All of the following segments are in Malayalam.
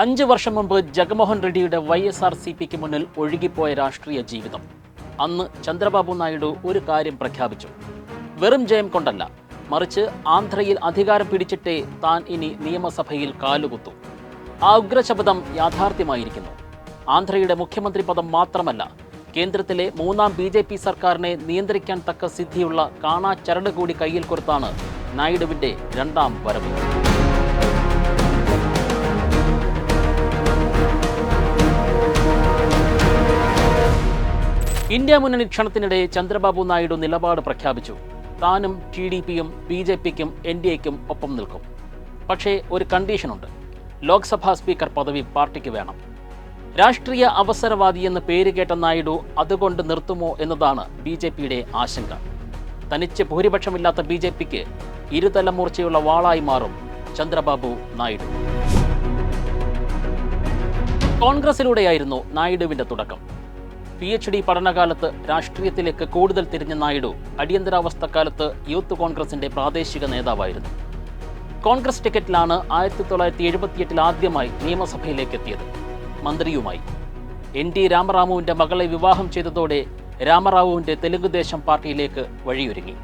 അഞ്ച് വർഷം മുമ്പ് ജഗൻമോഹൻ റെഡ്ഡിയുടെ വൈ എസ് ആർ സി പിക്ക് മുന്നിൽ ഒഴുകിപ്പോയ രാഷ്ട്രീയ ജീവിതം. അന്ന് ചന്ദ്രബാബു നായിഡു ഒരു കാര്യം പ്രഖ്യാപിച്ചു. വെറും ജയം കൊണ്ടല്ല മറിച്ച് ആന്ധ്രയിൽ അധികാരം പിടിച്ചിട്ടേ താൻ ഇനി നിയമസഭയിൽ കാലുകുത്തു. ആ ഉഗ്രശപഥം യാഥാർത്ഥ്യമായിരിക്കുന്നു. ആന്ധ്രയുടെ മുഖ്യമന്ത്രി പദം മാത്രമല്ല കേന്ദ്രത്തിലെ മൂന്നാം ബി ജെ പി സർക്കാരിനെ നിയന്ത്രിക്കാൻ തക്ക സിദ്ധിയുള്ള കാണാ ചരട് കൂടി കയ്യിൽ കൊടുത്താണ് നായിഡുവിന്റെ രണ്ടാം വരവ്. ഇന്ത്യ മുന്നണി ക്ഷണത്തിനിടെ ചന്ദ്രബാബു നായിഡു നിലപാട് പ്രഖ്യാപിച്ചു. താനും ടി ഡി പിയും ബി ജെ പിക്കും എൻ ഡി എക്കും ഒപ്പം നിൽക്കും. പക്ഷേ ഒരു കണ്ടീഷനുണ്ട്. ലോക്സഭാ സ്പീക്കർ പദവി പാർട്ടിക്ക് വേണം. രാഷ്ട്രീയ അവസരവാദി എന്ന് പേര് കേട്ട നായിഡു അതുകൊണ്ട് നിർത്തുമോ എന്നതാണ് ബി ജെ പിയുടെ ആശങ്ക. തനിച്ച് ഭൂരിപക്ഷമില്ലാത്ത ബി ജെ പിക്ക് ഇരുതലമൂർച്ചയുള്ള വാളായി മാറും ചന്ദ്രബാബു നായിഡു. കോൺഗ്രസിലൂടെയായിരുന്നു നായിഡുവിന്റെ തുടക്കം. പി എച്ച് ഡി പഠനകാലത്ത് രാഷ്ട്രീയത്തിലേക്ക് കൂടുതൽ തിരിഞ്ഞ നായിഡു അടിയന്തരാവസ്ഥക്കാലത്ത് യൂത്ത് കോൺഗ്രസിന്റെ പ്രാദേശിക നേതാവായിരുന്നു. കോൺഗ്രസ് ടിക്കറ്റിലാണ് ആയിരത്തി തൊള്ളായിരത്തി എഴുപത്തിയെട്ടിൽ ആദ്യമായി നിയമസഭയിലേക്ക് എത്തിയത്. മന്ത്രിയുമായി. എൻ ടി രാമറാവുവിന്റെ മകളെ വിവാഹം ചെയ്തതോടെ രാമറാവുവിന്റെ തെലുങ്കുദേശം പാർട്ടിയിലേക്ക് വഴിയൊരുങ്ങി.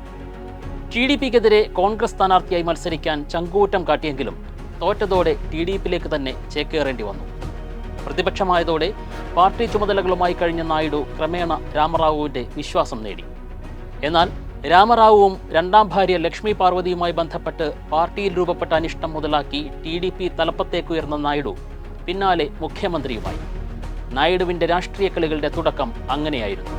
ടി ഡി പിക്കെതിരെ കോൺഗ്രസ് സ്ഥാനാർത്ഥിയായി മത്സരിക്കാൻ ചങ്കൂറ്റം കാട്ടിയെങ്കിലും തോറ്റതോടെ ടി ഡി പിയിലേക്ക് തന്നെ ചേക്കേറേണ്ടി വന്നു. പ്രതിപക്ഷമായതോടെ പാർട്ടി ചുമതലകളുമായി കഴിഞ്ഞ നായിഡു ക്രമേണ രാമറാവുവിന്റെ വിശ്വാസം നേടി. എന്നാൽ രാമറാവുവും രണ്ടാം ഭാര്യ ലക്ഷ്മി പാർവതിയുമായി ബന്ധപ്പെട്ട് പാർട്ടിയിൽ രൂപപ്പെട്ട അനിഷ്ടം മുതലാക്കി ടി ഡി പി തലപ്പത്തേക്കുയർന്ന നായിഡു പിന്നാലെ മുഖ്യമന്ത്രിയുമായി. നായിഡുവിന്റെ രാഷ്ട്രീയ കളികളുടെ തുടക്കം അങ്ങനെയായിരുന്നു.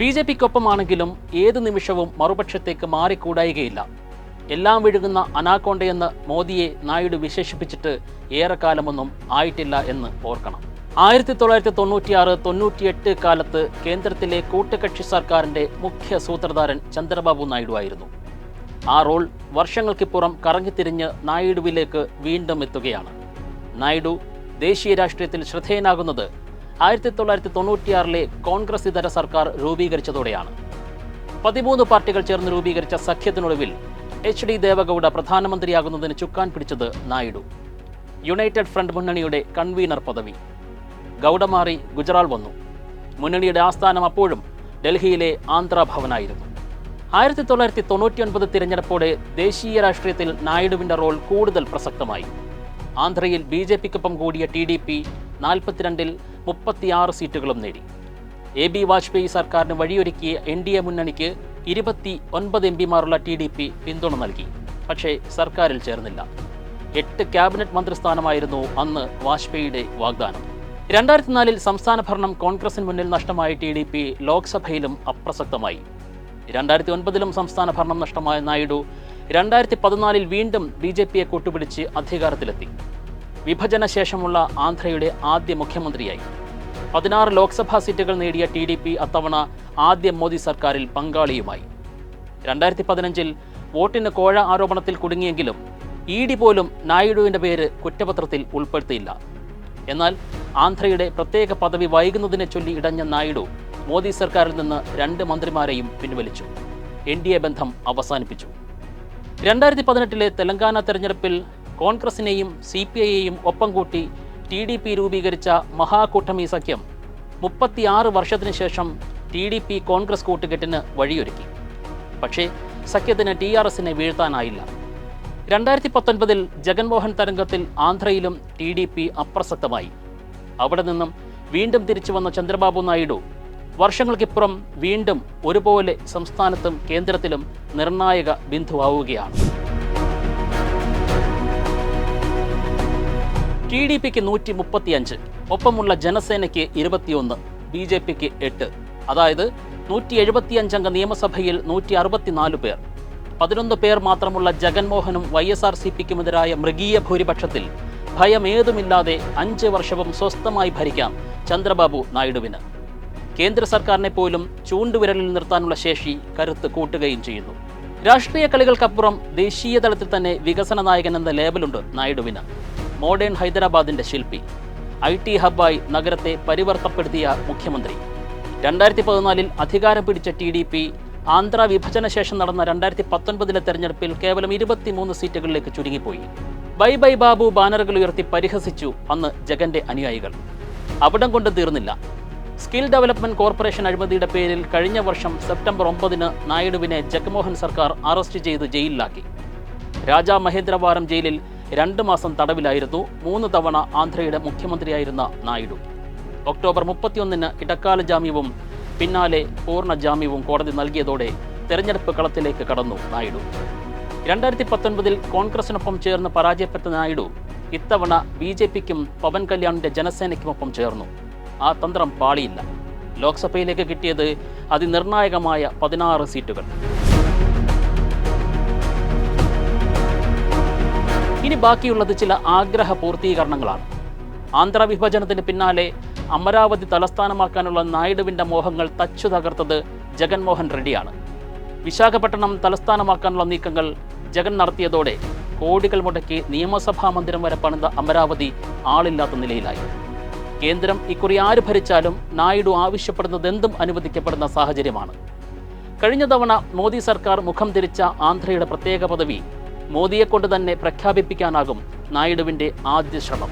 ബി ജെ പിക്കൊപ്പമാണെങ്കിലും ഏത് നിമിഷവും മറുപക്ഷത്തേക്ക് മാറിക്കൂടായികയില്ല. എല്ലാം വിഴുകുന്ന അനാക്കോണ്ടയെന്ന് മോദിയെ നായിഡു വിശേഷിപ്പിച്ചിട്ട് ഏറെക്കാലമൊന്നും ആയിട്ടില്ല എന്ന് ഓർക്കണം. ആയിരത്തി തൊള്ളായിരത്തി തൊണ്ണൂറ്റിയാറ് തൊണ്ണൂറ്റിയെട്ട് കാലത്ത് കേന്ദ്രത്തിലെ കൂട്ടുകക്ഷി സർക്കാരിന്റെ മുഖ്യ സൂത്രധാരൻ ചന്ദ്രബാബു നായിഡു ആയിരുന്നു. ആ റോൾ വർഷങ്ങൾക്കിപ്പുറം കറങ്ങിത്തിരിഞ്ഞ് നായിഡുവിലേക്ക് വീണ്ടും എത്തുകയാണ്. നായിഡു ദേശീയ രാഷ്ട്രീയത്തിൽ ശ്രദ്ധേയനാകുന്നത് ആയിരത്തി തൊള്ളായിരത്തി തൊണ്ണൂറ്റിയാറിലെ കോൺഗ്രസ് ഇതര സർക്കാർ രൂപീകരിച്ചതോടെയാണ്. പതിമൂന്ന് പാർട്ടികൾ ചേർന്ന് രൂപീകരിച്ച സഖ്യത്തിനൊടുവിൽ എച്ച് ഡി ദേവഗൌഡ പ്രധാനമന്ത്രിയാകുന്നതിന് ചുക്കാൻ പിടിച്ചത് നായിഡു. യുണൈറ്റഡ് ഫ്രണ്ട് മുന്നണിയുടെ കൺവീനർ പദവി. ഗൗഡ മാറി ഗുജറാൾ വന്നു. മുന്നണിയുടെ ആസ്ഥാനം അപ്പോഴും ഡൽഹിയിലെ ആന്ധ്രാഭവനായിരുന്നു ആയിരത്തി തൊള്ളായിരത്തി തൊണ്ണൂറ്റിയൊൻപത് തിരഞ്ഞെടുപ്പോടെ ദേശീയ രാഷ്ട്രീയത്തിൽ നായിഡുവിന്റെ റോൾ കൂടുതൽ പ്രസക്തമായി. ആന്ധ്രയിൽ ബി ജെ പിക്കൊപ്പം കൂടിയ ടി ഡി പി നാൽപ്പത്തിരണ്ടിൽ മുപ്പത്തിയാറ് സീറ്റുകളും നേടി. എ ബി വാജ്പേയി സർക്കാരിന് വഴിയൊരുക്കിയ എൻ ഡി എ മുന്നണിക്ക് ഇരുപത്തി ഒൻപത് എം പിമാരുള്ള ടി ഡി പി പിന്തുണ നൽകി. പക്ഷേ സർക്കാരിൽ ചേർന്നില്ല. എട്ട് ക്യാബിനറ്റ് മന്ത്രിസ്ഥാനമായിരുന്നു അന്ന് വാജ്പേയിയുടെ വാഗ്ദാനം. രണ്ടായിരത്തി നാലിൽ സംസ്ഥാന ഭരണം കോൺഗ്രസിന് മുന്നിൽ നഷ്ടമായ ടി ഡി പി ലോക്സഭയിലും അപ്രസക്തമായി. രണ്ടായിരത്തി ഒൻപതിലും സംസ്ഥാന ഭരണം നഷ്ടമായ നായിഡു രണ്ടായിരത്തി പതിനാലിൽ വീണ്ടും ബി ജെ പിയെ കൂട്ടുപിടിച്ച് അധികാരത്തിലെത്തി. വിഭജന ശേഷമുള്ള ആന്ധ്രയുടെ ആദ്യ മുഖ്യമന്ത്രിയായി. പതിനാറ് ലോക്സഭാ സീറ്റുകൾ നേടിയ ടി ഡി പി അത്തവണ ആദ്യ മോദി സർക്കാരിൽ പങ്കാളിയുമായി. രണ്ടായിരത്തി പതിനഞ്ചിൽ വോട്ടിന് കോഴ ആരോപണത്തിൽ കുടുങ്ങിയെങ്കിലും ഇ ഡി പോലും നായിഡുവിന്റെ പേര് കുറ്റപത്രത്തിൽ ഉൾപ്പെടുത്തിയില്ല. എന്നാൽ ആന്ധ്രയുടെ പ്രത്യേക പദവി വൈകുന്നതിനെ ചൊല്ലി ഇടഞ്ഞ നായിഡു മോദി സർക്കാരിൽ നിന്ന് രണ്ട് മന്ത്രിമാരെയും പിൻവലിച്ചു. എൻ ഡി എ ബന്ധം അവസാനിപ്പിച്ചു. രണ്ടായിരത്തി പതിനെട്ടിലെ തെലങ്കാന തെരഞ്ഞെടുപ്പിൽ കോൺഗ്രസിനെയും സി പി ഐയെയും ഒപ്പം കൂട്ടി ടി ഡി പി രൂപീകരിച്ച മഹാകൂട്ടമി സഖ്യം മുപ്പത്തിയാറ് വർഷത്തിനു ശേഷം ടി ഡി പി കോൺഗ്രസ് കൂട്ടുകെട്ടിന് വഴിയൊരുക്കി. പക്ഷേ സഖ്യത്തിന് ടി ആർ എസിനെ വീഴ്ത്താനായില്ല. രണ്ടായിരത്തി പത്തൊൻപതിൽ ജഗൻമോഹൻ തരംഗത്തിൽ ആന്ധ്രയിലും ടി ഡി പി അപ്രസക്തമായി. അവിടെ നിന്നും വീണ്ടും തിരിച്ചു വന്ന ചന്ദ്രബാബു നായിഡു വർഷങ്ങൾക്കിപ്പുറം വീണ്ടും ഒരുപോലെ സംസ്ഥാനത്തും കേന്ദ്രത്തിലും നിർണായക ബിന്ദുവാവുകയാണ്. ഡി പിക്ക് നൂറ്റി മുപ്പത്തിയഞ്ച് ഒപ്പമുള്ള ജനസേനയ്ക്ക് ഇരുപത്തിയൊന്ന് ബി ജെ പിക്ക് എട്ട്. അതായത് നൂറ്റി എഴുപത്തിയഞ്ചംഗ നിയമസഭയിൽ നൂറ്റി അറുപത്തിനാല് പേർ. പതിനൊന്ന് പേർ മാത്രമുള്ള ജഗൻമോഹനും വൈ എസ് ആർ സി പിക്കുമെതിരായ മൃഗീയ ഭൂരിപക്ഷത്തിൽ ഭയമേതുമില്ലാതെ അഞ്ച് വർഷവും സ്വസ്ഥമായി ഭരിക്കാം ചന്ദ്രബാബു നായിഡുവിന്. കേന്ദ്ര സർക്കാരിനെ പോലും ചൂണ്ടുവിരലിൽ നിർത്താനുള്ള ശേഷി കരുത്ത് കൂട്ടുകയും ചെയ്യുന്നു. രാഷ്ട്രീയ കളികൾക്കപ്പുറം ദേശീയ തലത്തിൽ തന്നെ വികസന നായകൻ എന്ന ലേബലുണ്ട് നായിഡുവിന്. മോഡേൺ ഹൈദരാബാദിന്റെ ശില്പി. ഐ ടി ഹബ്ബായി നഗരത്തെ പരിവർത്തപ്പെടുത്തിയ മുഖ്യമന്ത്രി. രണ്ടായിരത്തി പതിനാലിൽ അധികാരം പിടിച്ച ടി ഡി പി ആന്ധ്ര വിഭജന ശേഷം നടന്ന രണ്ടായിരത്തി പത്തൊൻപതിലെ തെരഞ്ഞെടുപ്പിൽ കേവലം ഇരുപത്തിമൂന്ന് സീറ്റുകളിലേക്ക് ചുരുങ്ങിപ്പോയി. ബൈ ബൈ ബാബു ബാനറുകൾ ഉയർത്തി പരിഹസിച്ചു അന്ന് ജഗന്റെ അനുയായികൾ. അവിടം കൊണ്ട് തീർന്നില്ല. സ്കിൽ ഡെവലപ്മെന്റ് കോർപ്പറേഷൻ അഴിമതിയുടെ പേരിൽ കഴിഞ്ഞ വർഷം സെപ്റ്റംബർ ഒമ്പതിന് നായിഡുവിനെ ജഗ്മോഹൻ സർക്കാർ അറസ്റ്റ് ചെയ്ത് ജയിലിലാക്കി. രാജാ മഹേന്ദ്രവാരം ജയിലിൽ രണ്ട് മാസം തടവിലായിരുന്നു. മൂന്ന് തവണ ആന്ധ്രയുടെ മുഖ്യമന്ത്രിയായിരുന്ന നായിഡു. ഒക്ടോബർ മുപ്പത്തിയൊന്നിന് ഇടക്കാല ജാമ്യവും പിന്നാലെ പൂർണ ജാമ്യവും കോടതി നൽകിയതോടെ തെരഞ്ഞെടുപ്പ് കളത്തിലേക്ക് കടന്നു നായിഡു. രണ്ടായിരത്തി പത്തൊൻപതിൽ കോൺഗ്രസിനൊപ്പം ചേർന്ന് പരാജയപ്പെട്ട നായിഡു ഇത്തവണ ബി ജെ പിക്കും പവൻ കല്യാണിന്റെ ജനസേനയ്ക്കുമൊപ്പം ചേർന്നു. ആ തന്ത്രം പാളിയില്ല. ലോക്സഭയിലേക്ക് കിട്ടിയത് അതിനിർണായകമായ പതിനാറ് സീറ്റുകൾ. ഇനി ബാക്കിയുള്ളത് ചില ആഗ്രഹ പൂർത്തീകരണങ്ങളാണ്. ആന്ധ്രവിഭജനത്തിന് പിന്നാലെ അമരാവതി തലസ്ഥാനമാക്കാനുള്ള നായിഡുവിന്റെ മോഹങ്ങൾ തച്ചു തകർത്തത് ജഗൻമോഹൻ റെഡ്ഡിയാണ്. വിശാഖപട്ടണം തലസ്ഥാനമാക്കാനുള്ള നീക്കങ്ങൾ ജഗൻ നടത്തിയതോടെ കോടികൾ മുടക്കി നിയമസഭാ മന്ദിരം വരെ പണിത അമരാവതി ആളില്ലാത്ത നിലയിലായി. കേന്ദ്രം ഇക്കുറി ആര് ഭരിച്ചാലും നായിഡു ആവശ്യപ്പെടുന്നത് എന്തും അനുവദിക്കപ്പെടുന്ന സാഹചര്യമാണ്. കഴിഞ്ഞ തവണ മോദി സർക്കാർ മുഖം തിരിച്ച ആന്ധ്രയുടെ പ്രത്യേക പദവി മോദിയെ കൊണ്ട് തന്നെ പ്രഖ്യാപിപ്പിക്കാനാകും നായിഡുവിന്റെ ആദ്യ ശ്രമം.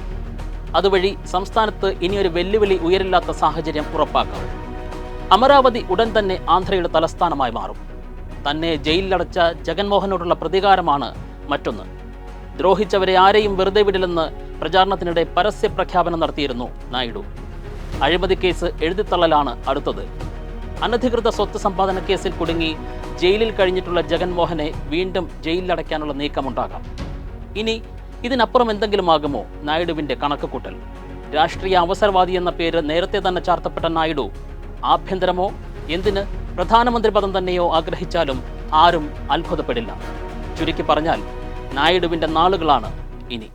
അതുവഴി സംസ്ഥാനത്ത് ഇനിയൊരു വെല്ലുവിളി ഉയരില്ലാത്ത സാഹചര്യം ഉറപ്പാക്കാം. അമരാവതി ഉടൻ തന്നെ ആന്ധ്രയുടെ തലസ്ഥാനമായി മാറും. തന്നെ ജയിലിലടച്ച ജഗൻമോഹനോടുള്ള പ്രതികാരമാണ് മറ്റൊന്ന്. ദ്രോഹിച്ചവരെ ആരെയും വെറുതെ വിടില്ലെന്ന് പ്രചാരണത്തിനിടെ പരസ്യ പ്രഖ്യാപനം നടത്തിയിരുന്നു നായിഡു. അഴിമതി കേസ് എഴുതിത്തള്ളലാണ് അടുത്തത്. അനധികൃത സ്വത്ത് സമ്പാദന കേസിൽ കുടുങ്ങി ജയിലിൽ കഴിഞ്ഞിട്ടുള്ള ജഗൻമോഹനെ വീണ്ടും ജയിലിലടയ്ക്കാനുള്ള നീക്കമുണ്ടാകാം. ഇനി ഇതിനപ്പുറം എന്തെങ്കിലും ആകുമോ നായിഡുവിന്റെ കണക്കുകൂട്ടൽ? രാഷ്ട്രീയ അവസരവാദി എന്ന പേര് നേരത്തെ തന്നെ ചാർത്തപ്പെട്ട നായിഡു ആഭ്യന്തരമോ എന്തിന് പ്രധാനമന്ത്രി പദം തന്നെയോ ആഗ്രഹിച്ചാലും ആരും അത്ഭുതപ്പെടില്ല. ചുരുക്കി പറഞ്ഞാൽ നായിഡുവിന്റെ നാളുകളാണ് ഇനി.